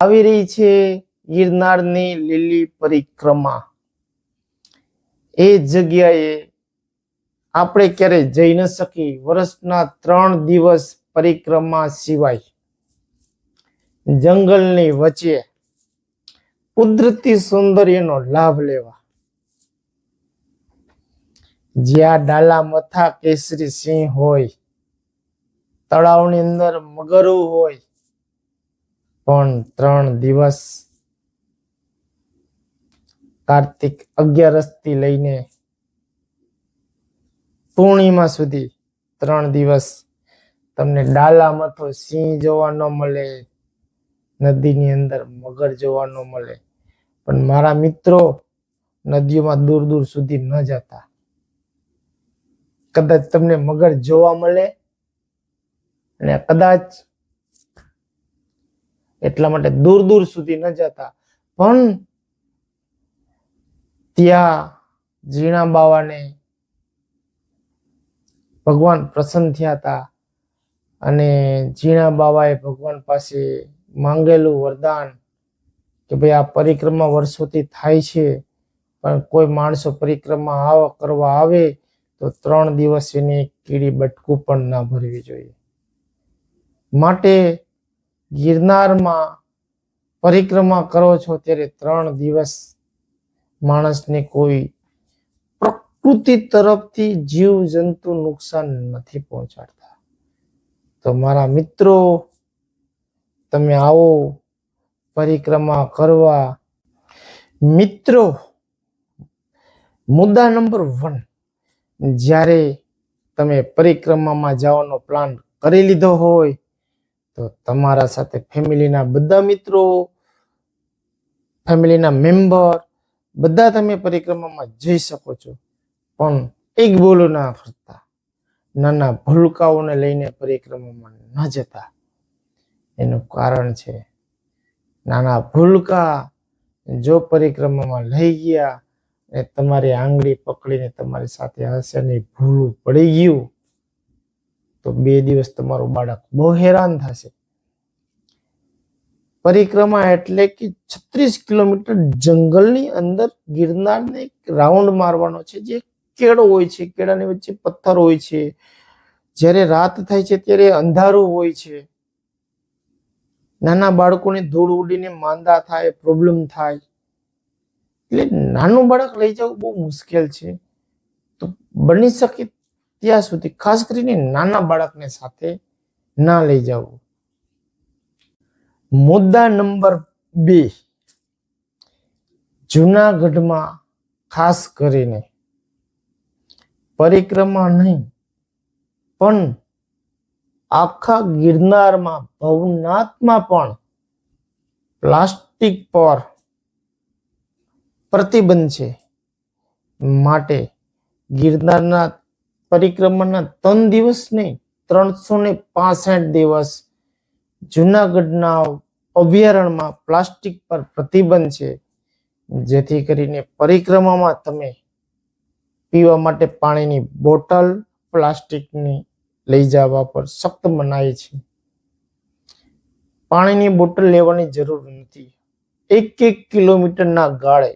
આવી રહી છે ગિરનારની લીલી પરિક્રમા. એ જગ્યાએ આપણે ક્યારે જઈ ન શકી વર્ષના ત્રણ દિવસ પરિક્રમા સિવાય જંગલની વચ્ચે કુદરતી સૌંદર્યનો લાભ લેવા. જ્યાં ડાલા મથા કેસરી સિંહ હોય, તળાવની અંદર મગરો હોય પણ ત્રણ દિવસ કાર્તિક અગિયારસથી લઈને પૂર્ણિમા સુધી ત્રણ દિવસ તમને ડાલા મથો સિંહ જોવા ન મળે, નદીની અંદર મગર જોવા ન મળે. પણ મારા મિત્રો નદીઓમાં દૂર દૂર સુધી ન જતા. કદાચ તમને મગર જોવા મળે અને કદાચ એટલા માટે દૂર દૂર સુધી ન જતા. પણ ત્યાં ઝીણા બાવાને ભગવાન પ્રસન્ન થયા હતા અને ઝીણા બાવાએ ભગવાન પાસે માંગેલું વરદાન કે ભાઈ આ પરિક્રમા વર્ષોથી થાય છે, પણ કોઈ માણસો પરિક્રમા આવ, કરવા આવે તો ત્રણ દિવસ એની કીડી બટકું પણ ના ભરવી જોઈએ. માટે ગિરનારમાં પરિક્રમા કરો છો ત્યારે ત્રણ દિવસ માણસને કોઈ પ્રકૃતિ તરફથી જીવ જંતુ નુકસાન નથી પહોંચાડતા. તો મારા મિત્રો, તમે આવો, પરિક્રમા કરવા. મિત્રો, મુદ્દા નંબર વન, જ્યારે તમે પરિક્રમામાં જવાનો પ્લાન કરી લીધો હોય તો તમારા સાથે ફેમિલીના બધા મિત્રો, ફેમિલીના મેમ્બર, બધા તમે પરિક્રમામાં જઈ શકો છો. પણ એક બોલો ના ફરતા. નાના ભૂલકાઓને લઈને પરિક્રમામાં ન જતા. એનું કારણ છે, નાના ભૂલકા જો પરિક્રમામાં લઈ ગયા અને તમારી આંગળી પકડીને તમારી સાથે હશે ને ભૂલું પડી ગયું તો બે દિવસ તમારું બાળક બહુ હેરાન થશે. પરિક્રમા એટલે કે છત્રીસ કિલોમીટર જંગલની અંદર ગિરનારને એક રાઉન્ડ મારવાનો છે, જે કેળો હોય છે, કેળાની વચ્ચે પથ્થર હોય છે. જ્યારે રાત થાય છે ત્યારે અંધારું હોય છે. નાના બાળકોને ધૂળ ઉડીને માંદા થાય, પ્રોબ્લેમ થાય. એટલે નાનું બાળક લઈ જવું બહુ મુશ્કેલ છે. તો બની શકે ત્યાં સુધી ખાસ કરીને નાના બાળકને સાથે ના લઈ જવું. મુદ્દા નંબર બે. જુનાગઢમાં ખાસ કરીને પરિક્રમા નહીં, પણ આખા ગિરનારમાં ભવનાથમાં પણ પ્લાસ્ટિક પર પ્રતિબંધ છે. માટે ગિરનારના પરિક્રમાના ત્રણ દિવસ નહીં, ત્રણસો ને પાસઠ દિવસ જુનાગઢના અભયારણ્યમાં પ્લાસ્ટિક પર પ્રતિબંધ છે. જેથી કરીને પરિક્રમામાં તમે પીવા માટે પાણીની બોટલ પ્લાસ્ટિકની લઈ જવા પર સખ્ત મનાય છે. પાણીની બોટલ લેવાની જરૂર નથી. એક એક કિલોમીટરના ગાળે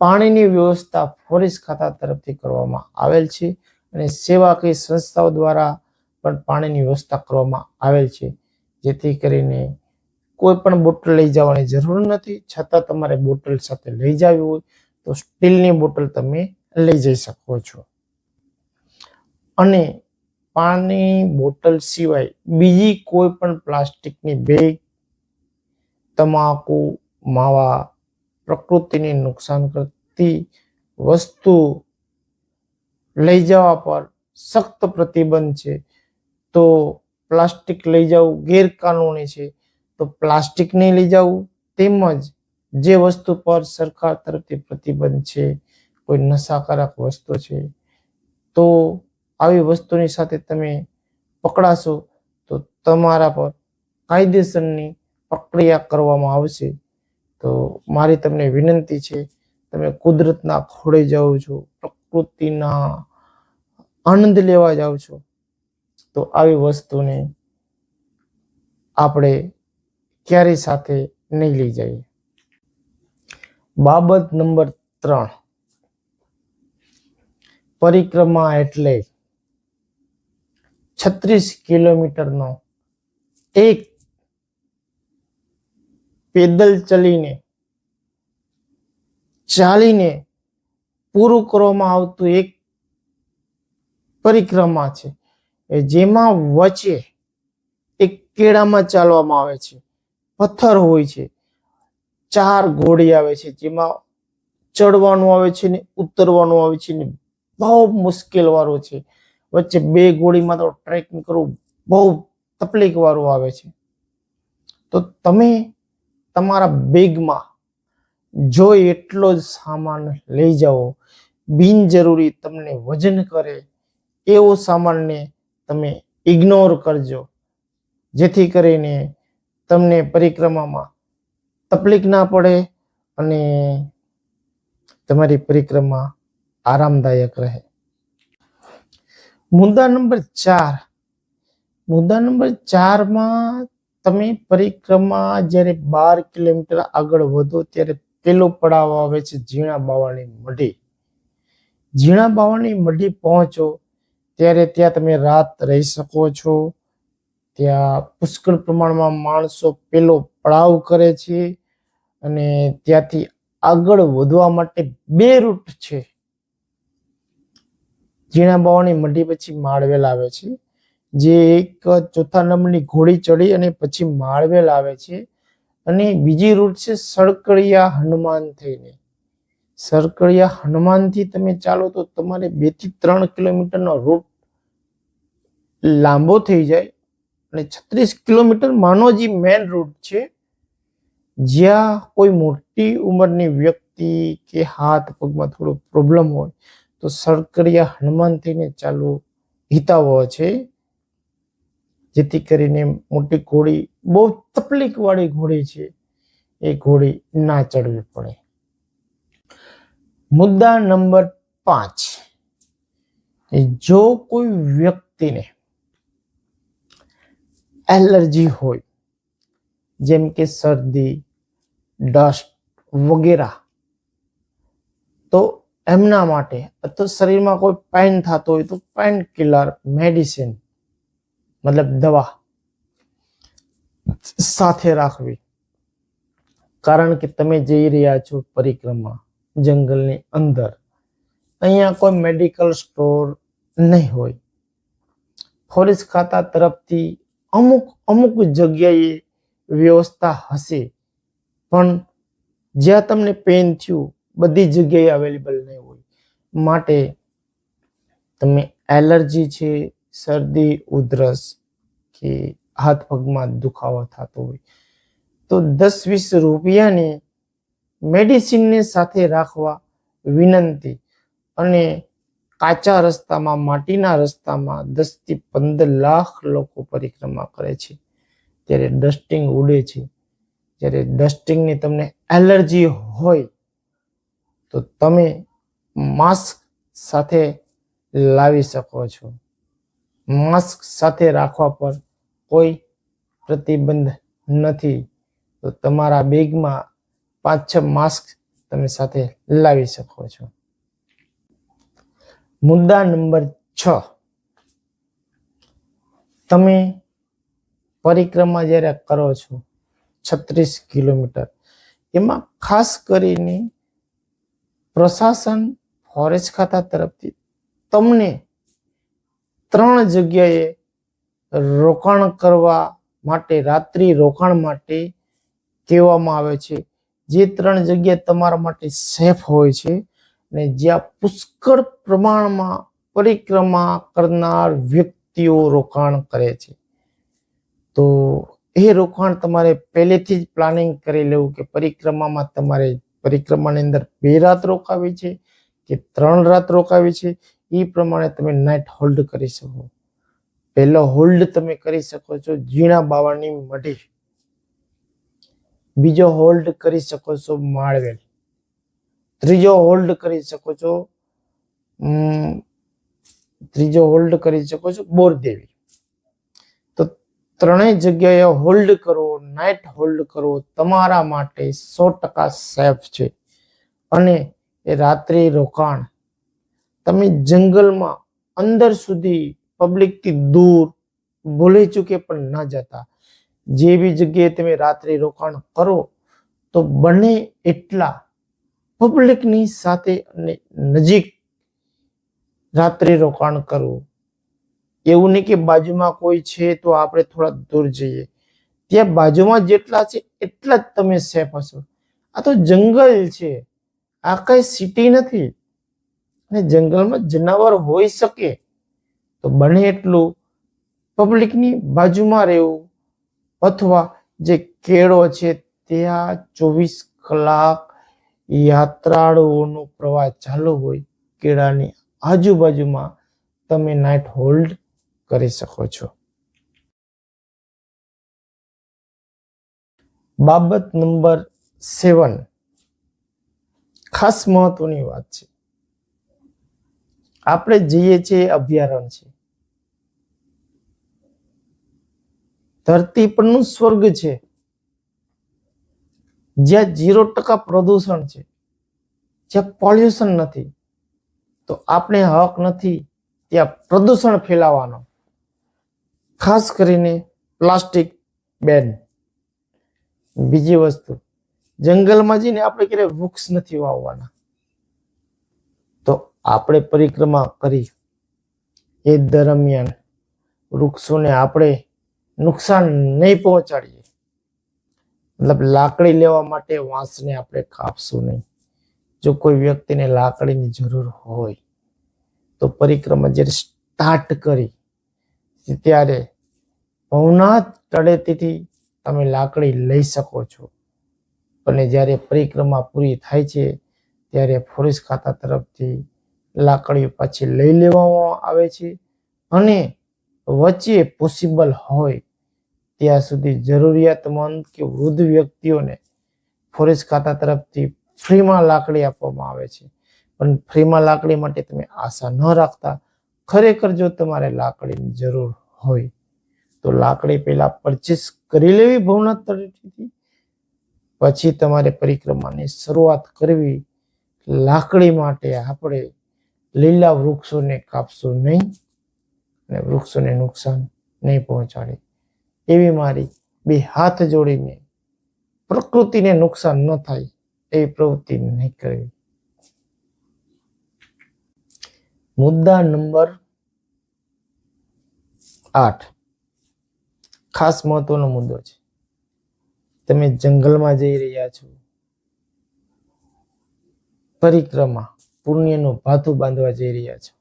પાણીની વ્યવસ્થા ફોરેસ્ટ ખાતા તરફથી કરવામાં આવેલ છે. અને સેવાકીય સંસ્થાઓ દ્વારા પણ પાણીની વ્યવસ્થા કરવામાં આવેલ છે. જેથી કરીને કોઈ પણ બોટલ લઈ જવાની જરૂર નથી. છતાં તમારે બોટલ સાથે લઈ જવી હોય તો સ્ટીલની બોટલ તમે લઈ જઈ શકો છો. અને પાણી બોટલ સિવાય બીજી કોઈ પણ પ્લાસ્ટિકની બેગ, તમાકુ, માવા પ્રકૃતિને નુકસાન કરતી વસ્તુ લઈ જવા પર સખ્ત પ્રતિબંધ છે. તો પ્લાસ્ટિક લઈ જવું ગેરકાનૂની છે. તો પ્લાસ્ટિક નહીં લઈ જવું તેમજ જે વસ્તુ પર સરકાર તરફથી પ્રતિબંધ છે, કોઈ નશાકારક વસ્તુ છે. તો આવી વસ્તુની સાથે તમે પકડાશો તો તમારા પર કાયદેસરની પ્રક્રિયા કરવામાં આવશે. તો મારી તમને વિનંતી છે, તમે કુદરતના ખોળે જાઓ છો પ્રકૃતિના આનંદ લેવા જાઓ છો, તો આવી વસ્તુને આપણે ક્યારેય સાથે નહીં લઈ જઈએ. બાબત નંબર ત્રણ. પરિક્રમા એટલે છત્રીસ કિલોમીટરનો એક પેદલ ચલીને ચાલીને પૂરું કરવામાં આવતું એક પરિક્રમા છે જેમાં વચ્ચે એક કેળામાં ચાલવામાં આવે છે, પથ્થર હોય છે, ચાર ઘોડી આવે છે, જેમાં ચડવાનું આવે છે ને ઉતરવાનું આવે છે ને બહુ મુશ્કેલ વાળું છે, વચ્ચે બે ગોળીમાં તો ટ્રેકિંગ કરવું બહુ તકલીફ વાળું આવે છે. તો તમે તમારા બેગમાં જો એટલો જ સામાન લઈ જાઓ બિનજરૂરી તમને વજન કરે એવો સામાનને તમે ઇગ્નોર કરજો. જેથી કરીને તમને પરિક્રમામાં તકલીફ ના પડે અને તમારી પરિક્રમા આરામદાયક રહે. મુદ્દા નંબર ચાર. મુદ્દા નંબર ચારમાં તમે પરિક્રમા જ્યારે બાર કિલોમીટર આગળ વધો ત્યારે પેલો પડાવ આવે છે ઝીણા બાવાની મઢી. ઝીણા બાવાની મઢી પહોંચો, ત્યારે ત્યાં તમે રાત રહી શકો છો. ત્યાં પુષ્કળ પ્રમાણમાં માણસો પેલો પડાવ કરે છે અને ત્યાંથી આગળ વધવા માટે બે રૂટ છે. ઝીણા બાવાની મઢી પછી માળવેલ આવે છે, જે એક ચોથા નંબરની ઘોડી ચડી અને પછી માળવેલ આવે છે. અને બીજી રૂટ છે સળકડિયા હનુમાન થઈને. સરકડિયા હનુમાનથી તમે ચાલો તો તમારે બેથી ત્રણ કિલોમીટરનો રૂટ લાંબો થઈ જાય અને છત્રીસ કિલોમીટર માનો જે મેન રૂટ છે. જ્યાં કોઈ મોટી ઉંમરની વ્યક્તિ કે હાથ પગમાં થોડો પ્રોબ્લેમ હોય તો સરકડિયા હનુમાન થઈને ચાલુ હિતાવહ છે. જેથી કરીને મોટી ઘોડી બહુ તકલીફ વાળી ઘોડી છે. એ ઘોડી ના ચડવી પડે. મુદ્દા નંબર પાંચ. જો કોઈ વ્યક્તિને એલર્જી હોય, જેમ કે શરદી, ડસ્ટ વગેરે, તો એમના માટે, અથવા શરીરમાં કોઈ પેન થતો હોય તો પેન કિલર મેડિસિન મતલબ દવા, સાથે રાખવી. કારણ કે તમે જઈ રહ્યા છો પરિક્રમા. જંગલની અંદર. અહીંયા કોઈ મેડિકલ સ્ટોર નહીં હોય. ફોરેસ્ટ ખાતા તરફથી અમુક અમુક જગ્યાએ વ્યવસ્થા હશે. પણ જ્યાં તમને પેન થયું, બધી જગ્યાએ અવેલેબલ નહીં હોય. માટે તમે એલર્જી છે, શરદી, ઉધરસ કે હાથ પગમાં દુખાવો થતો હોય. તો દસ વીસ રૂપિયાની મેડિસિનને સાથે રાખવા વિનંતી અને કાચા રસ્તામાં, માટીના રસ્તામાં દસથી પંદર લાખ લોકો પરિક્રમા કરે છે. ત્યારે ડસ્ટિંગ ઉડે છે. જ્યારે ડસ્ટિંગની તમને એલર્જી હોય, તો તમે માસ્ક સાથે લાવી શકો છો. માસ્ક સાથે રાખવા પર કોઈ પ્રતિબંધ નથી. તો તમારા બેગમાં પાંચ છ માસ્ક તમે સાથે લાવી શકો છો. મુદ્દા નંબર છ. તમે પરિક્રમા જ્યારે કરો છો છત્રીસ કિલોમીટર, એમાં ખાસ કરીને પ્રશાસન ફોરેસ્ટ ખાતા તરફથી તમને ત્રણ જગ્યાએ રોકાણ કરવા માટે, રાત્રિ રોકાણ માટે કહેવામાં આવે છે. જે ત્રણ જગ્યા તમારા માટે સેફ હોય છે અને જ્યાં પુષ્કળ પ્રમાણમાં પરિક્રમા કરનાર વ્યક્તિઓ રોકાણ કરે છે. તો એ રોકાણ તમારે પહેલેથી જ પ્લાનિંગ કરી લેવું કે પરિક્રમામાં તમારે પરિક્રમાની અંદર બે રાત રોકાવી છે કે ત્રણ રાત રોકાવી છે એ પ્રમાણે તમે નાઇટ હોલ્ડ કરી શકો. પહેલો હોલ્ડ તમે કરી શકો છો, ઝીણા બાવાની મઢી. બીજો હોલ્ડ કરી શકો છો માળવેલ. ત્રીજો હોલ્ડ કરી શકો છો ત્રીજો હોલ્ડ કરી શકો છો બોરદેવી. તો ત્રણેય જગ્યાએ હોલ્ડ કરવો નાઇટ હોલ્ડ કરવો તમારા માટે સો ટકા સેફ છે. અને એ રાત્રિ રોકાણ, તમે જંગલમાં અંદર સુધી પબ્લિકથી દૂર ભૂલી ચૂકે પણ ન જતા. જે બી જગ્યાએ તમે રાત્રિ રોકાણ કરો, તો બને એટલા પબ્લિકની સાથે અને નજીક રાત્રિ રોકાણ કરવું. એવું નહીં કે બાજુમાં કોઈ છે તો આપણે થોડા દૂર જઈએ. ત્યાં બાજુમાં જેટલા છે એટલા જ તમે સેફ હશો. આ તો જંગલ છે. આ કઈ સિટી નથી. અને જંગલમાં જનાવર હોઈ શકે. તો બને એટલું પબ્લિકની બાજુમાં રહેવું. અથવા જે કેળો છે ત્યાં ચોવીસ કલાક યાત્રાળુઓનો પ્રવાહ ચાલુ હોય, કેળાની આજુબાજુમાં તમે નાઇટ હોલ્ડ કરી શકો છો. બાબત નંબર સેવન. ખાસ મહત્વની વાત છે. આપણે જઈએ છીએ અભયારણ્ય છે. ધરતી પરનું સ્વર્ગ છે. જ્યાં જીરો ટકા પ્રદૂષણ છે. જ્યાં પોલ્યુશન નથી. તો આપણે હક નથી ત્યાં પ્રદૂષણ ફેલાવાનો ખાસ કરીને પ્લાસ્ટિક બેન. બીજી વસ્તુ, જંગલમાં જઈને આપણે ક્યારેય વૃક્ષ નથી વાવવાના? તો આપણે પરિક્રમા કરી. એ દરમિયાન વૃક્ષોને આપણે નુકસાન નહીં પહોંચાડીએ. મતલબ લાકડી લેવા માટે વાંસને આપણે કાપશું નહીં. જો કોઈ વ્યક્તિને લાકડીની જરૂર હોય, તો પરિક્રમા જ્યારે સ્ટાર્ટ કરી, ત્યારે ભવનાથ તળેટીથી તમે લાકડી લઈ શકો છો. અને જ્યારે પરિક્રમા પૂરી થાય છે, ત્યારે ફોરેસ્ટ ખાતા તરફથી લાકડીઓ પાછી લઈ લેવામાં આવે છે. અને વચ્ચે પોસિબલ હોય ત્યાં સુધી જરૂરિયાતમંદ કે વૃદ્ધ વ્યક્તિઓને ફોરેસ્ટ ખાતા તરફથી ફ્રીમાં લાકડી આપવામાં આવે છે. પણ ફ્રીમાં લાકડી માટે તમે આશા ન રાખતા, ખરેખર જો તમારે લાકડીની જરૂર હોય, તો લાકડી પહેલા પરચેસ કરી લેવી ભવનાથ તળેટીથી, પછી તમારે પરિક્રમાની શરૂઆત કરવી. લાકડી માટે આપણે લીલા વૃક્ષોને કાપશું નહીં અને વૃક્ષોને નુકસાન નહીં પહોંચાડે. એવી મારી બે હાથ જોડીને પ્રકૃતિને નુકસાન ન થાય એવી પ્રવૃત્તિ નહીં કરવી. મુદ્દા નંબર આઠ. ખાસ મહત્વનો મુદ્દો છે. તમે જંગલમાં જઈ રહ્યા છો. પરિક્રમા, પુણ્યનું ભાથું બાંધવા જઈ રહ્યા છો.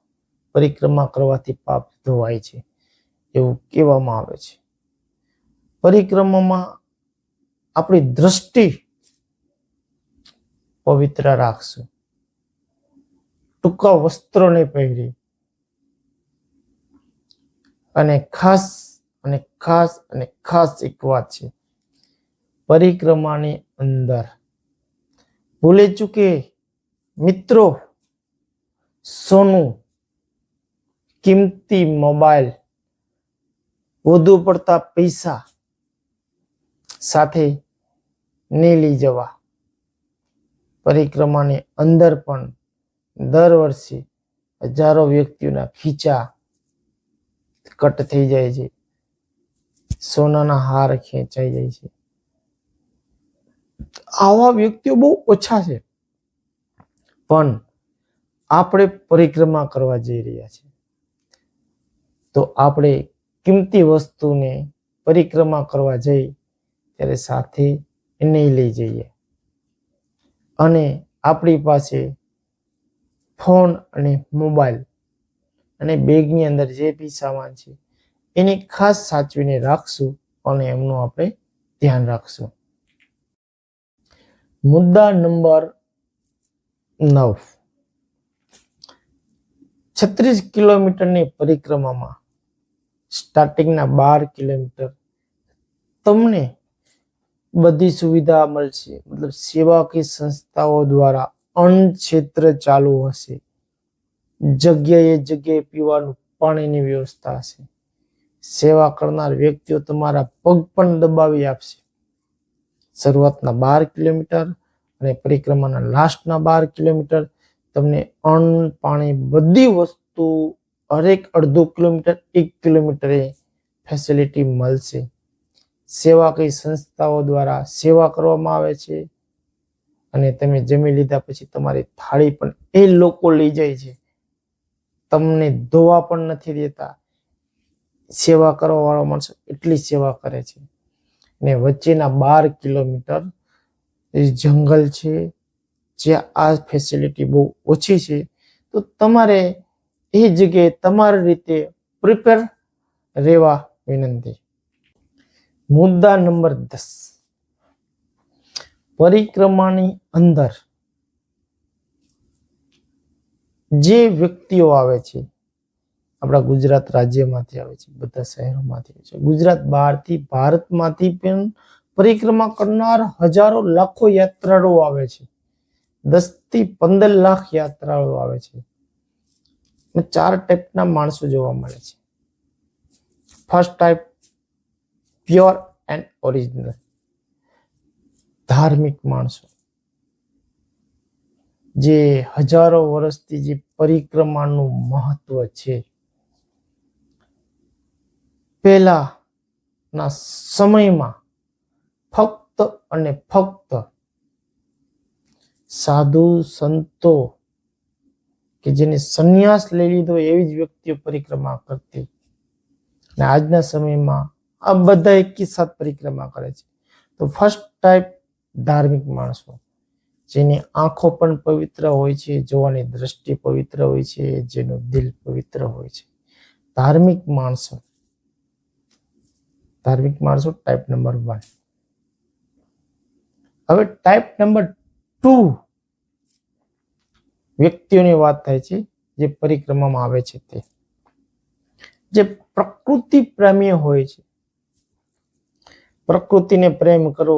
પરિક્રમા કરવાથી પાપ ધોવાય છે. એવું કહેવામાં આવે છે. પરિક્રમામાં આપણી દ્રષ્ટિ પવિત્ર રાખશું. ટૂંકા વસ્ત્રોને પહેરી અને ખાસ અને ખાસ અને ખાસ એક વાત છે. પરિક્રમાની અંદર ભૂલે ચૂકે મિત્રો, સોનું કિંમતી મોબાઈલ વધુ પડતા પૈસા સાથે નીલી જવા. પરિક્રમાની અંદર પણ દર વર્ષે હજારો વ્યક્તિઓના ખીચા કટ થઈ જાય છે. સોનાના હાર ખેંચાઈ જાય છે. આવા વ્યક્તિઓ બહુ ઓછા છે. પણ આપણે પરિક્રમા કરવા જઈ રહ્યા છીએ. તો આપણે કિંમતી વસ્તુને પરિક્રમા કરવા જઈ ત્યારે સાથે નહીં લઈ જઈએ. અને આપણી પાસે ફોન અને મોબાઈલ અને બેગની અંદર જે બી સામાન છે, એને ખાસ સાચવીને રાખશું અને એમનું આપણે ધ્યાન રાખશું. મુદ્દા નંબર નવ. છત્રીસ કિલોમીટરની પરિક્રમામાં સ્ટાર્ટિંગના બાર કિલોમીટર તમને બધી સુવિધા મળશે. મતલબ સેવાકીય સંસ્થાઓ દ્વારા અન્ન ક્ષેત્ર ચાલુ હશે. જગ્યાએ જગ્યાએ પીવાનું પાણીની વ્યવસ્થા હશે. સેવા કરનાર વ્યક્તિઓ તમારા પગ પણ દબાવી આપશે. શરૂઆતના બાર કિલોમીટર અને પરિક્રમાના લાસ્ટના બાર કિલોમીટર તમને અન્ન, પાણી બધી વસ્તુ હરેક અડધો કિલોમીટર, એક કિલોમીટરે ફેસિલિટી મળશે. સેવા કઈ સંસ્થાઓ દ્વારા સેવા કરવામાં આવે છે? અને તમે જમી લીધા પછી તમારી થાળી પણ એ લોકો લઈ જાય છે. તમને ધોવા પણ નથી દેતા. સેવા કરવાવાળો માણસો એટલી સેવા કરે છે. ને વચ્ચેના બાર કિલોમીટર જંગલ છે, જ્યાં આ ફેસિલિટી બહુ ઓછી છે. તો તમારે એ જગ્યાએ તમારી રીતે પ્રિપેર રહેવા વિનંતી. મુદ્દા નંબર દસ. પરિક્રમાની અંદર જે વ્યક્તિઓ આવે છે, આપણા ગુજરાત રાજ્યમાંથી આવે છે, બધા શહેરોમાંથી આવે છે. ગુજરાત બહારથી, ભારતમાંથી પણ પરિક્રમા કરનાર હજારો લાખો યાત્રાળુઓ આવે છે. દસથી પંદર લાખ યાત્રાળુઓ આવે છે. ચાર ટાઈપના માણસો જોવા મળે છે. First type pure and original. ધાર્મિક માણસો. જે હજારો વર્ષથી જે પરિક્રમાનું મહત્વ છે. પહેલાના સમયમાં ફક્ત અને ફક્ત સાધુ સંતો કે જેને સંન્યાસ લઈ લીધો એવી જ વ્યક્તિઓ પરિક્રમા કરતી. અને આજના સમયમાં આ બધા એકી સાથ પરિક્રમા કરે છે. તો ફર્સ્ટ ટાઈપ ધાર્મિક માણસો, જેની આંખો પણ પવિત્ર હોય છે, જોવાની દ્રષ્ટિ પવિત્ર હોય છે, જેનું દિલ પવિત્ર હોય છે. ધાર્મિક માણસો ધાર્મિક માણસો ટાઈપ નંબર વન હવે ટાઈપ નંબર ટુ વ્યક્તિઓની વાત થાય છે, જે પરિક્રમામાં આવે છે તે. જે પ્રકૃતિ પ્રેમી હોય છે પ્રકૃતિને પ્રેમ કરવો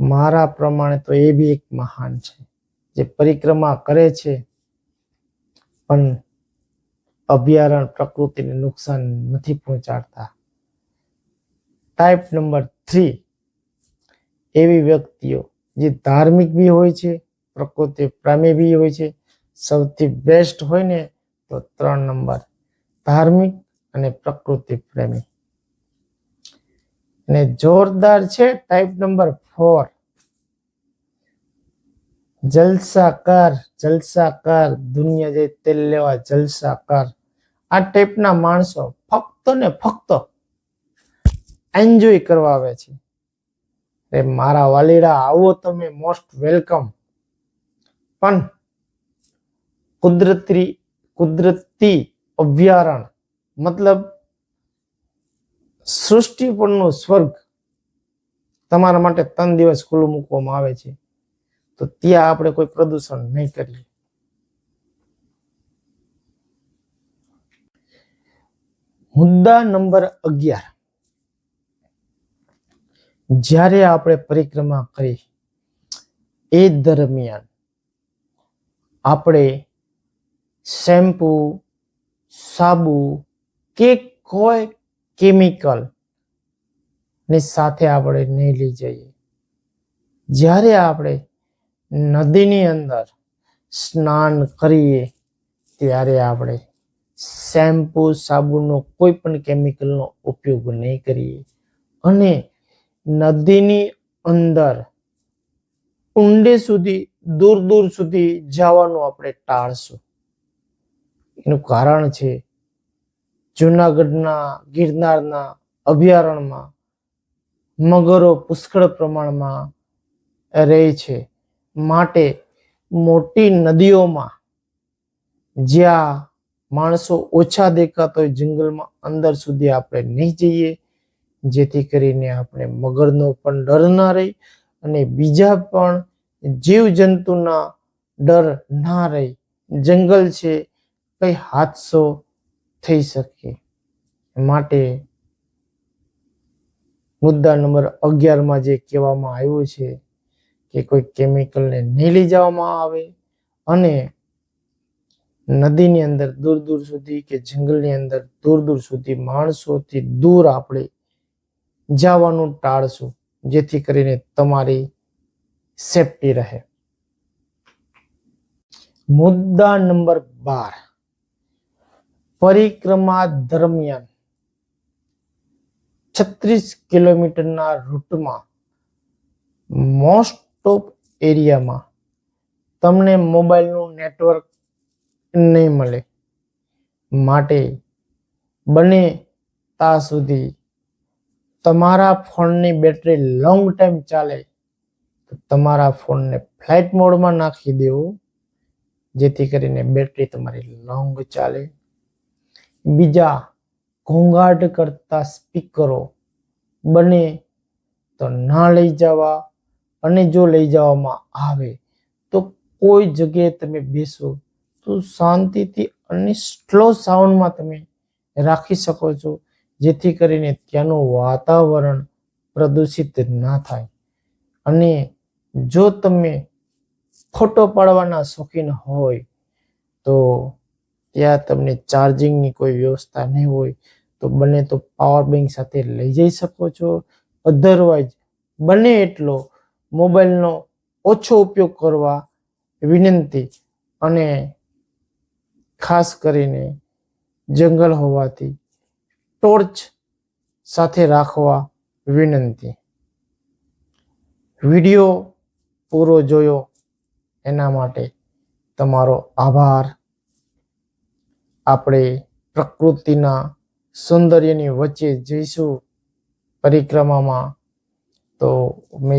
મારા પ્રમાણે તો એ બી એક મહાન છે, જે પરિક્રમા કરે છે, પણ અભયારણ પ્રકૃતિને નુકસાન નથી પહોંચાડતા. ટાઈપ નંબર થ્રી એવી વ્યક્તિઓ જે ધાર્મિક બી હોય છે, પ્રકૃતિ પ્રેમી બી હોય છે, સૌથી બેસ્ટ હોય ને તો ત્રણ નંબર ધાર્મિક અને પ્રકૃતિ પ્રેમી. અને જોરદાર છે ટાઈપ નંબર ફોર જલસાકાર જલસાકાર દુનિયા જે તેલ લેવા જલસાકાર આ ટાઈપના માણસો ફક્ત ને ફક્ત એન્જોય કરવા આવે છે. એ મારા વાલીડા આવો તમે મોસ્ટ વેલકમ પણ કુદરતી કુદરતી અભયારણ્ય, મતલબ સૃષ્ટિ પરનો સ્વર્ગ તમારા માટે ત્રણ દિવસ ખુલ્લું મૂકવામાં આવે છે, તો ત્યાં આપણે કોઈ પ્રદૂષણ નહીં કરીએ. મુદ્દા નંબર અગિયાર. જ્યારે આપણે પરિક્રમા કરી, એ દરમિયાન આપણે શેમ્પુ, સાબુ કે કોઈ કેમિકલની સાથે આપણે નહીં લઈ જઈએ. જ્યારે આપણે નદીની અંદર સ્નાન કરીએ, ત્યારે આપણે શેમ્પુ, સાબુનો કોઈ પણ કેમિકલનો ઉપયોગ નહીં કરીએ. અને નદીની અંદર ઊંડે સુધી, દૂર દૂર સુધી જવાનું આપણે ટાળશું. એનું કારણ છે જુનાગઢના ગિરનારના અભયારણ્યમાં મગરો પુષ્કળ પ્રમાણમાં રહે છે. માટે મોટી નદીઓમાં જ્યાં માણસો ઓછા દેખાતા હોય જંગલમાં અંદર સુધી આપણે નહીં જઈએ. જેથી કરીને આપણે મગરનો પણ ડર ના રહે અને બીજા પણ જીવજંતુના ડર ના રહે. જંગલ છે, કઈ હાદસો થઈ શકે. માટે મુદ્દા નંબર અગિયારમાં જે કહેવામાં આવ્યું છે કે કોઈ કેમિકલને નહીં લઈ જવામાં આવે અને નદીની અંદર દૂર દૂર સુધી કે જંગલની અંદર દૂર દૂર સુધી માણસોથી દૂર આપણે જવાનું ટાળશું, જેથી કરીને તમારી સેફટી રહે. મુદ્દા નંબર બાર. પરિક્રમા દરમિયાન છત્રીસ કિલોમીટરના રૂટમાં મોસ્ટ ઓફ એરિયામાં તમને મોબાઈલનું નેટવર્ક નહીં મળે. માટે બને ત્યાં સુધી તમારા ફોનની બેટરી લોંગ ટાઈમ ચાલે. તો તમારા ફોનને ફ્લાઇટ મોડમાં નાખી દેવો. જેથી કરીને બેટરી તમારી લોંગ ચાલે. બીજા ઘોંઘાટ કરતા સ્પીકરો બને તો ના લઈ જવા અને જો લઈ જવામાં આવે તો કોઈ જગ્યાએ તમે બેસો તો શાંતિથી અને સ્લો સાઉન્ડમાં તમે રાખી શકો છો, જેથી કરીને ત્યાંનું વાતાવરણ પ્રદૂષિત ના થાય. અને જો તમે ફોટો પાડવાના શોખીન હોય તો ત્યાં તમને ચાર્જિંગની કોઈ વ્યવસ્થા નહીં હોય, તો બને તો પાવર બેંક સાથે લઈ જઈ શકો છો. અધરવાઇઝ બને એટલો મોબાઈલનો ઓછો ઉપયોગ કરવા વિનંતી અને ખાસ કરીને જંગલ હોવાથી ટોર્ચ સાથે રાખવા વિનંતી. વિડિયો પૂરો જોયો એના માટે તમારો આભાર. આપણે પ્રકૃતિના સૌંદર્યની વચ્ચે જઈશું પરિક્રમામાં. તો મેં